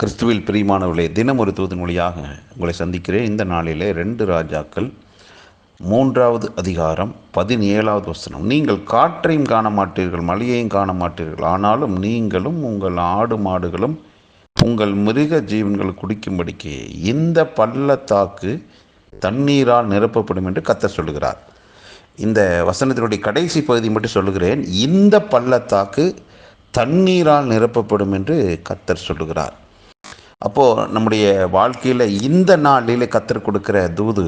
கிறிஸ்துவில் பிரியமானவர்களே தினம் ஒரு தூதன் மொழியாக உங்களை சந்திக்கிறேன். இந்த நாளிலே ரெண்டு ராஜாக்கள் மூன்றாவது அதிகாரம் பதினேழாவது வசனம். நீங்கள் காற்றையும் காண மாட்டீர்கள் மலையையும் காண மாட்டீர்கள். ஆனாலும் நீங்களும் உங்கள் ஆடு மாடுகளும் உங்கள் மிருக ஜீவன்கள் குடிக்கும்படிக்கு இந்த பள்ளத்தாக்கு தண்ணீரால் நிரப்பப்படும் என்று கத்தர் சொல்லுகிறார். இந்த வசனத்தினுடைய கடைசி பகுதி மட்டும் சொல்லுகிறேன். இந்த பள்ளத்தாக்கு தண்ணீரால் நிரப்பப்படும் என்று கத்தர் சொல்லுகிறார். அப்போது நம்முடைய வாழ்க்கையில் இந்த நாளிலே கற்றுக் கொடுக்குற தூது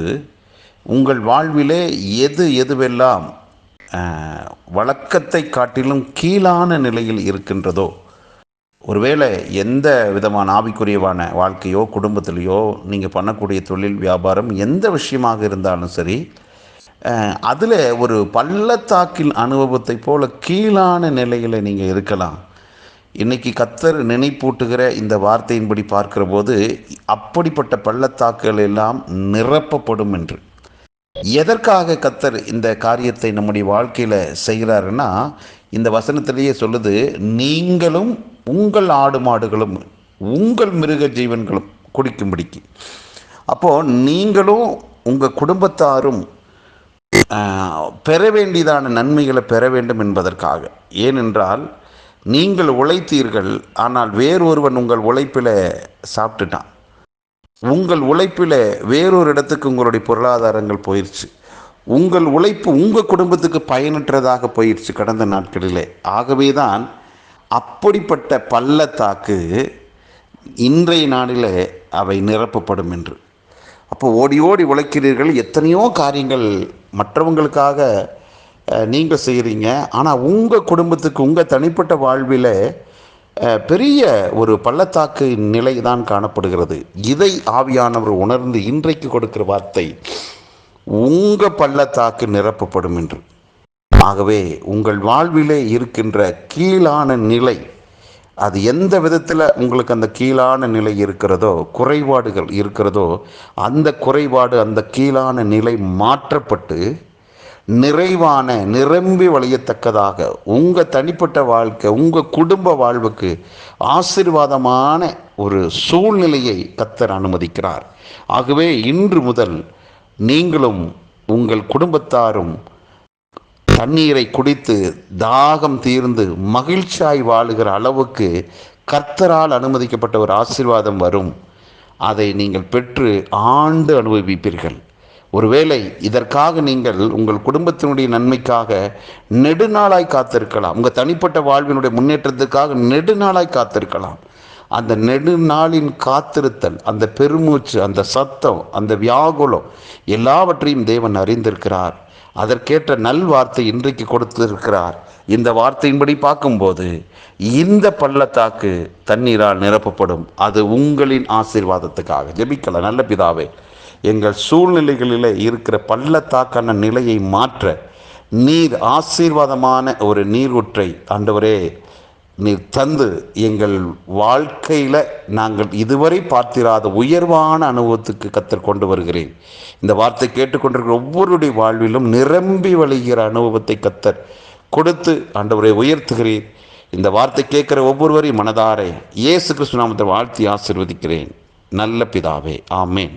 உங்கள் வாழ்விலே எது எதுவெல்லாம் வழக்கத்தை காட்டிலும் கீழான நிலையில் இருக்கின்றதோ ஒருவேளை எந்த விதமான ஆவிக்குரியவான வாழ்க்கையோ குடும்பத்திலேயோ நீங்கள் பண்ணக்கூடிய தொழில் வியாபாரம் எந்த விஷயமாக இருந்தாலும் சரி அதில் ஒரு பள்ளத்தாக்கில் அனுபவத்தை போல கீழான நிலையில் நீங்கள் இருக்கலாம். இன்னைக்கு கத்தர் நினைப்பூட்டுகிற இந்த வார்த்தையின்படி பார்க்கிற போது அப்படிப்பட்ட பள்ளத்தாக்குகள் எல்லாம் நிரப்பப்படும் என்று. எதற்காக கத்தர் இந்த காரியத்தை நம்முடைய வாழ்க்கையில் செய்கிறாருன்னா இந்த வசனத்திலேயே சொல்லுது நீங்களும் உங்கள் ஆடு மாடுகளும் உங்கள் மிருக ஜீவன்களும் குடிக்கும்படிக்கு. அப்போது நீங்களும் உங்கள் குடும்பத்தாரும் பெற வேண்டியதான நன்மைகளை பெற வேண்டும் என்பதற்காக. ஏனென்றால் நீங்கள் உழைத்தீர்கள் ஆனால் வேறொருவன் உங்கள் உழைப்பில் சாப்பிட்டுட்டான். உங்கள் உழைப்பில் வேறொரு இடத்துக்கு உங்களுடைய பொருளாதாரங்கள் போயிடுச்சு உங்கள் உழைப்பு உங்கள் குடும்பத்துக்கு பயனற்றதாக போயிடுச்சு கடந்த நாட்களிலே. ஆகவே தான் அப்படிப்பட்ட பள்ளத்தாக்கு இன்றைய நாளில் அவை நிரப்பப்படும் என்று. அப்போ ஓடி ஓடி உழைக்கிறீர்கள் எத்தனையோ காரியங்கள் மற்றவங்களுக்காக நீங்கள் செய்கிறீங்க ஆனால் உங்கள் குடும்பத்துக்கு உங்கள் தனிப்பட்ட வாழ்வில் பெரிய ஒரு பள்ளத்தாக்கு நிலை தான் காணப்படுகிறது. இதை ஆவியானவர் உணர்ந்து இன்றைக்கு கொடுக்கிற வார்த்தை உங்கள் பள்ளத்தாக்கு நிரப்பப்படும் என்று. ஆகவே உங்கள் வாழ்விலே இருக்கின்ற கீழான நிலை அது எந்த விதத்தில் உங்களுக்கு அந்த கீழான நிலை இருக்கிறதோ குறைபாடுகள் இருக்கிறதோ அந்த குறைபாடு அந்த கீழான நிலை மாற்றப்பட்டு நிறைவான நிரம்பி வழியத்தக்கதாக உங்கள் தனிப்பட்ட வாழ்க்கை உங்கள் குடும்ப வாழ்வுக்கு ஆசீர்வாதமான ஒரு சூழ்நிலையை கத்தர் அனுமதிக்கிறார். ஆகவே இன்று முதல் நீங்களும் உங்கள் குடும்பத்தாரும் தண்ணீரை குடித்து தாகம் தீர்ந்து மகிழ்ச்சியாய் வாழுகிற அளவுக்கு கர்த்தரால் அனுமதிக்கப்பட்ட ஒரு ஆசீர்வாதம் வரும். அதை நீங்கள் பெற்று ஆண்டு அனுபவிப்பீர்கள். ஒருவேளை இதற்காக நீங்கள் உங்கள் குடும்பத்தினுடைய நன்மைக்காக நெடுநாளாய் காத்திருக்கலாம். உங்கள் தனிப்பட்ட வாழ்வினுடைய முன்னேற்றத்துக்காக நெடுநாளாய் காத்திருக்கலாம். அந்த நெடுநாளின் காத்திருத்தல் அந்த பெருமூச்சு அந்த சத்தம் அந்த வியாகுலம் எல்லாவற்றையும் தேவன் அறிந்திருக்கிறார். அதற்கேற்ற நல் வார்த்தை இன்றைக்கு கொடுத்திருக்கிறார். இந்த வார்த்தையின்படி பார்க்கும்போது இந்த பள்ளத்தாக்கு தண்ணீரால் நிரப்பப்படும். அது உங்களின் ஆசீர்வாதத்துக்காக. ஜெபிக்கலாம். நல்ல பிதாவே எங்கள் சூழ்நிலைகளில் இருக்கிற பள்ளத்தாக்கான நிலையை மாற்ற நீர் ஆசீர்வாதமான ஒரு நீரூற்றை ஆண்டவரே நீர் தந்து எங்கள் வாழ்க்கையில் நாங்கள் இதுவரை பார்த்திராத உயர்வான அனுபவத்துக்கு கத்தர் கொண்டு வருகிறேன். இந்த வார்த்தை கேட்டுக்கொண்டிருக்கிற ஒவ்வொருடைய வாழ்விலும் நிரம்பி வழிகிற அனுபவத்தை கத்தர் கொடுத்து ஆண்டவரை உயர்த்துகிறேன் இந்த வார்த்தை கேட்குற ஒவ்வொருவரையும் மனதாரே இயேசு கிறிஸ்து நாமத்தை வாழ்த்தி ஆசிர்வதிக்கிறேன். நல்ல பிதாவே ஆமேன்.